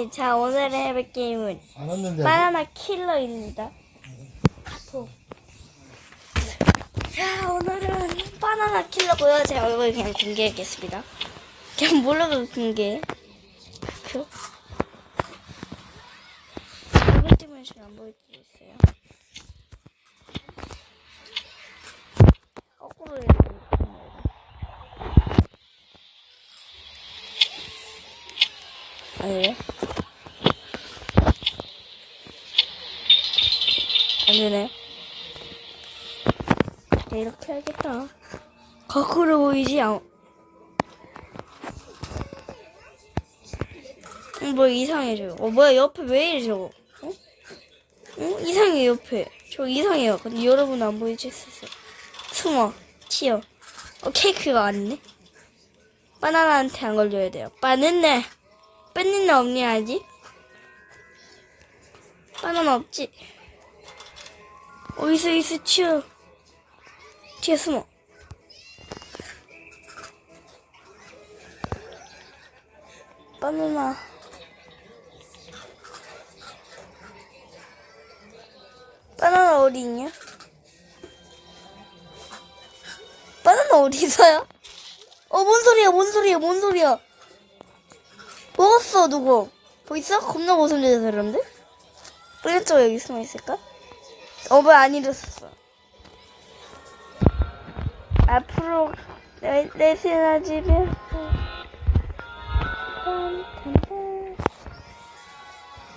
네, 자 오늘 해볼 게임은 안 왔는데 바나나 킬러입니다. 카톡. 자 오늘은 바나나 킬러고요. 제 얼굴 그냥 공개하겠습니다. 그냥 모르고 공개. 그 얼굴 때문에 지금 안 보여주겠어요. 거꾸로 되는 아니에요? 안 되네. 네, 이렇게 해야겠다. 거꾸로 보이지 않. 음, 뭐 이상해 저거. 어 뭐야 옆에 왜 이래 저거? 어? 어? 이상해 옆에. 저 이상해요. 근데 여러분 안 보이지? 숨어. 튀어. 어 케이크가 아니네. 바나나한테 안 걸려야 돼요. 바나나. 바나나 없니 아직? 바나나 없지? 어디서 있어 튀어. 뒤에 숨어. 바나나. 바나나 어디 있냐? 바나나 어디 있어요? 어, 뭔 소리야, 뭔 소리야, 뭔 소리야. 먹었어, 누구? 보이어 겁나 고슴돼서 그런데? 플랜트가 여기 숨어 있을까? 어, 왜안 일어섰어? 앞으로 내, 내신아 집에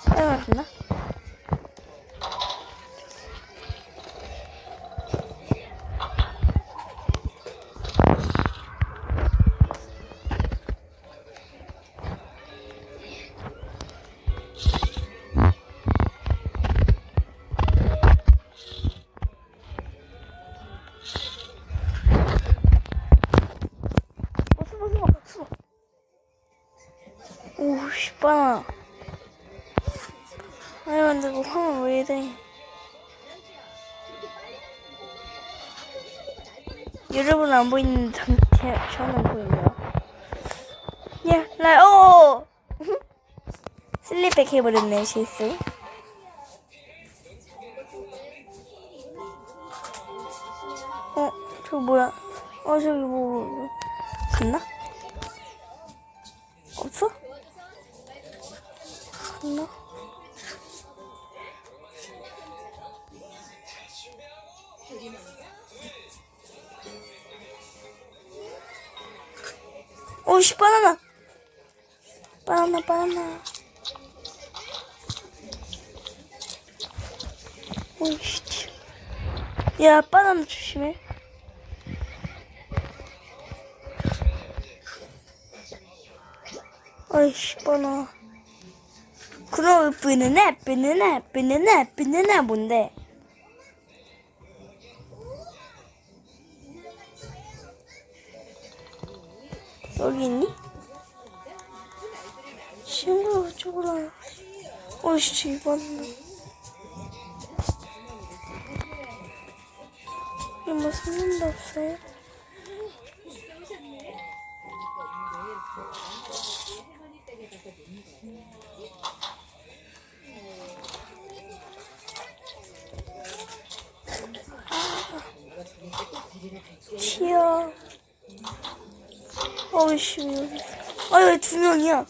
사용하셨나? 오, 씨, 바나. 아니, 근데 뭐 화면 왜 이래. 여러분 안 보이는 상태, 저는 보이네요. 야, 나, 어! 슬립백 해버렸네, 실수. 어, 저 뭐야? 어, 저기 뭐, 뭐 갔나? 갔나? 오씨 바나나. 바나나 바나나. 오이씨 야 바나나 조심해. 아이씨 바나 그럼 바나나 바나나 바나나 바나나 뭔데 여기 있니? 친구가 저거라 어이씨 이뭐 사는 데 없어요? 귀 여워. 어이씨 여기 아유 두 명이야?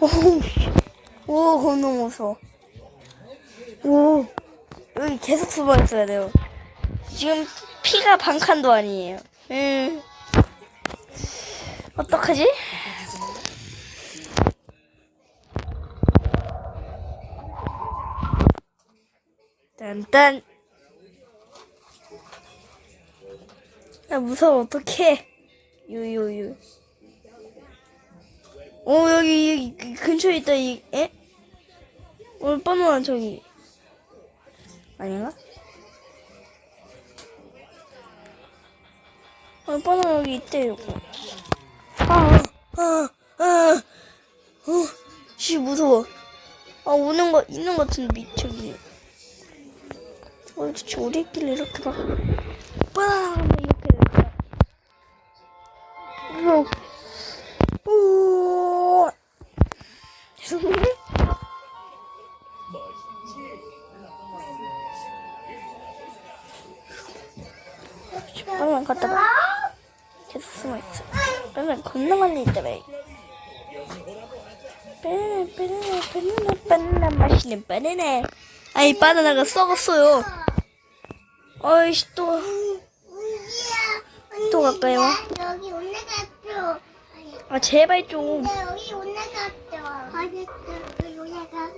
오우 오 겁나 무서워. 오 여기 계속 있어야 돼요. 지금 피가 반 칸도 아니에요. 음 어떡하지? 딴딴. 야, 무서워, 어떡해. 유유유. 어, 여기, 여기, 그 근처에 있다, 이, 에? 오늘 바나나 저기. 아닌가? 어, 바나나 여기 있대, 요거. 아, 아, 아, 어, 씨, 무서워. 아 오는 거 있는 것 같은데 저기. 어 도대체 어디 있길래 이렇게 막 빵! 빨리 겁나 많이 봐. 바나나 바나나 바나나 바나나 맛있는 바나나. 아니 바나나가 썩었어요. 어이씨 또. 또 가까이 와. 여기 올라갔어. 아 제발 좀. 나 여기 올라갔어. 어딨어? 여기 올라가.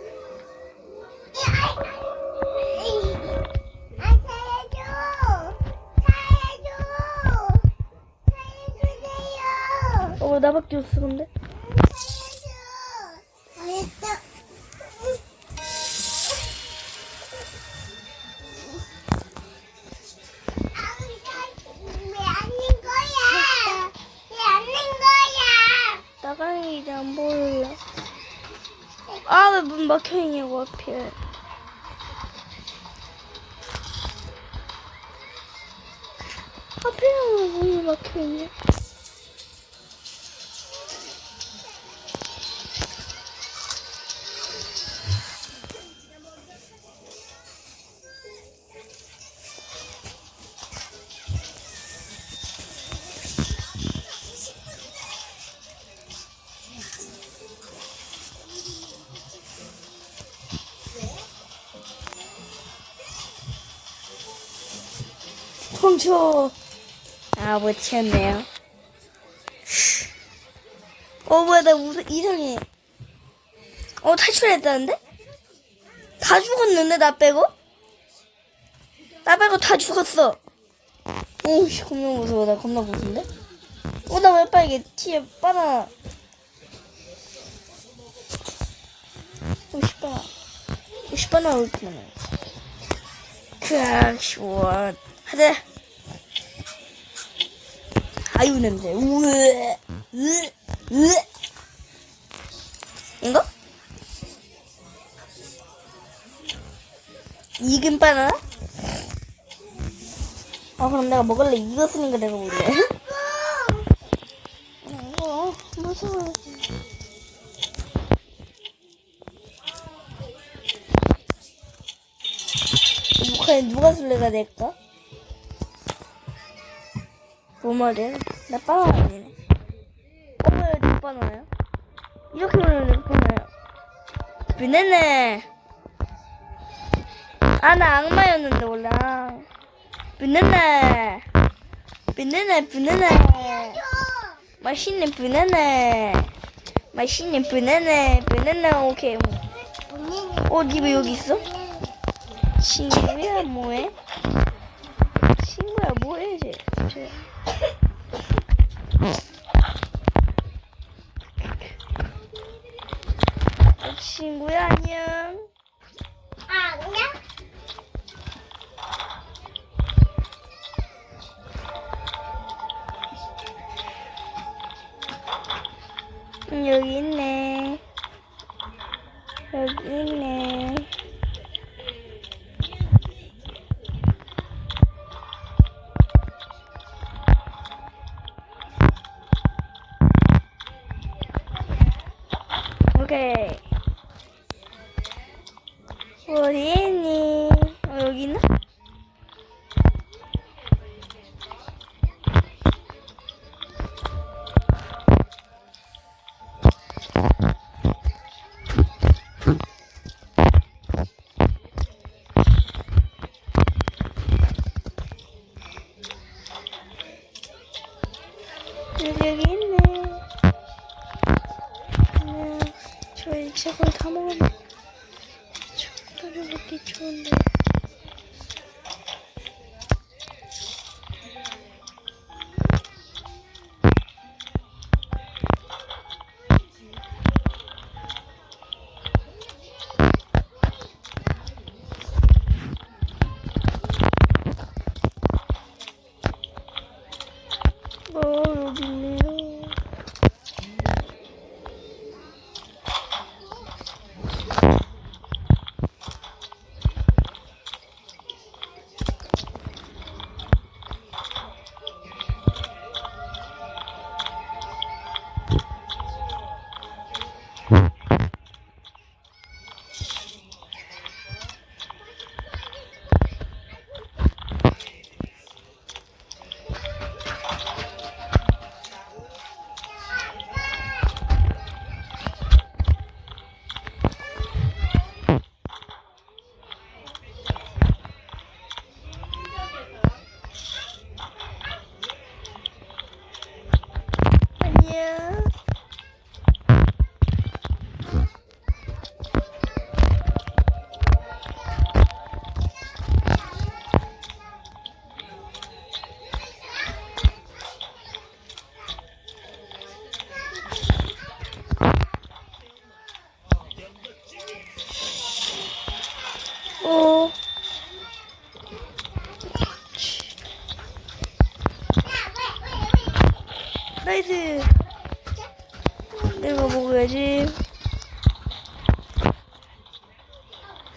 나밖에 없어 근데. 나가는 게 이제 안 보여. 아왜 문 막혀 있냐고 하필. 하필이면 왜 문이 막혀 있냐? 멈춰. 아, 못 치웠네요. 어, 뭐야, 나 무슨 이상해. 어, 탈출했다는데? 다 죽었는데, 나 빼고? 나 빼고 다 죽었어. 오 씨, 겁나 무서워. 나 겁나 무서운데? 어, 나 왜 빨개? 티에. 오씨, 바나나 왜 이렇게 많아? 크악, 시원. 하자. 아유 냄새. 우에. 으. 으. 이거? 익은 바나나? 아 그럼 내가 먹을래. 익었으니까 내가 먹을래. 이거 무서워. 과연 누가 술래가 될까? 뭐 말이야? 나 바나나 아니네. 어, 왜내 바나나야? 이렇게 보면 내 바나나야. 비네네. 아, 나 악마였는데, 원래. 아. 비네네. 비네네, 비네네. 맛있는 비네네. 맛있는 비네네. 비네네, 오케이. 어, 니 왜 여기 있어? 친구야, 뭐해? 친구야, 뭐해, 쟤? 쟤. 친구야, 안녕. 안녕. 응, 여기 있네. 있니? 어, 여기 있나? 여기, 있네. 네, 저희 저걸 다 먹었네. 저거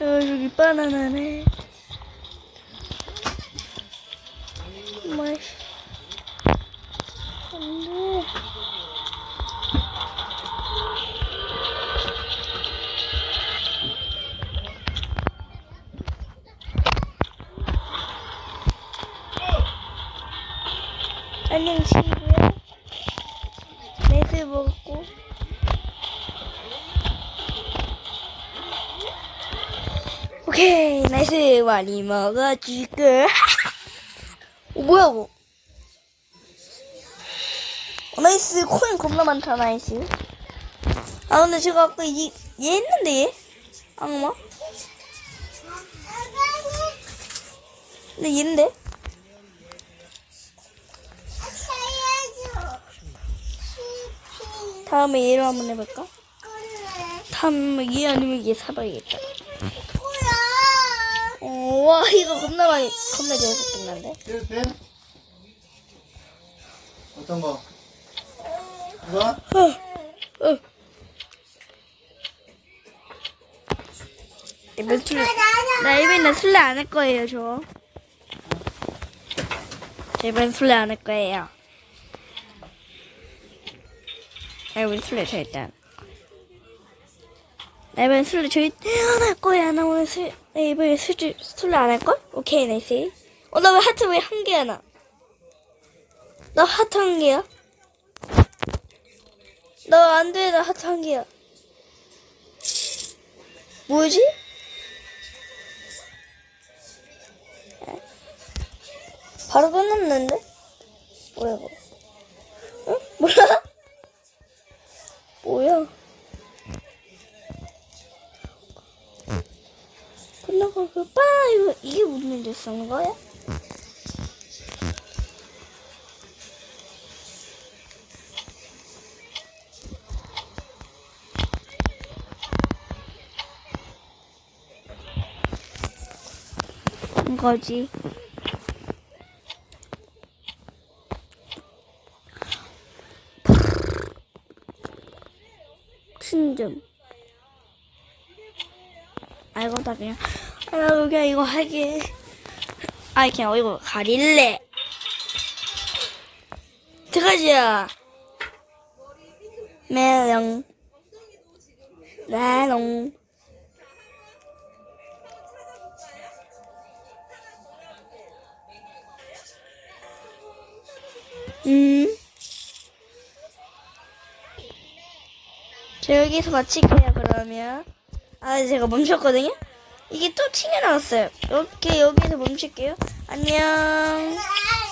여기 바나나네. 오케이 나이스 많이 먹어줄게. 어 뭐야 이거? 어, 나이스 코인 겁나 많다 나이스. 아 근데 제가 아까 이, 얘 했는데 얘? 악마? 근데 얘인데? 다음에 얘로 한번 해볼까? 다음에 얘 아니면 얘 사봐야겠다. 뭐야? 어, 와 이거 겁나 많이 겁나 재밌었겠는데? 어떤 거? 이거? 어. 이번 술래 나 이번에 술래 안 할 거예요 저. 이번 술래 안 할 거예요. 나 이번 술래 저 일단. 나 이번 술래 저 일단 안할 거야. 나 오늘 술, 나 이번에 술 술래 안 할 걸? 오케이 나이스. 어 나 왜 하트 왜 한 개야 나? 나 하트 한 개야? 나 안 돼, 나 하트 한 개야. 뭐지? 바로 끝났는데? 뭐야, 이거? 응? 뭐야? 이게 무슨 일을 쓰는 거야? 거지. 신좀. 아이고 나 그냥 아, 그냥 이거 하게. 아이 그냥 이거 가릴래. 들어가자. 메롱. 메롱. 음. 저 여기서 마칠게요, 그러면. 아, 제가 멈췄거든요? 이게 또 튕겨 나왔어요. 이렇게 여기서 멈출게요. 안녕. 아,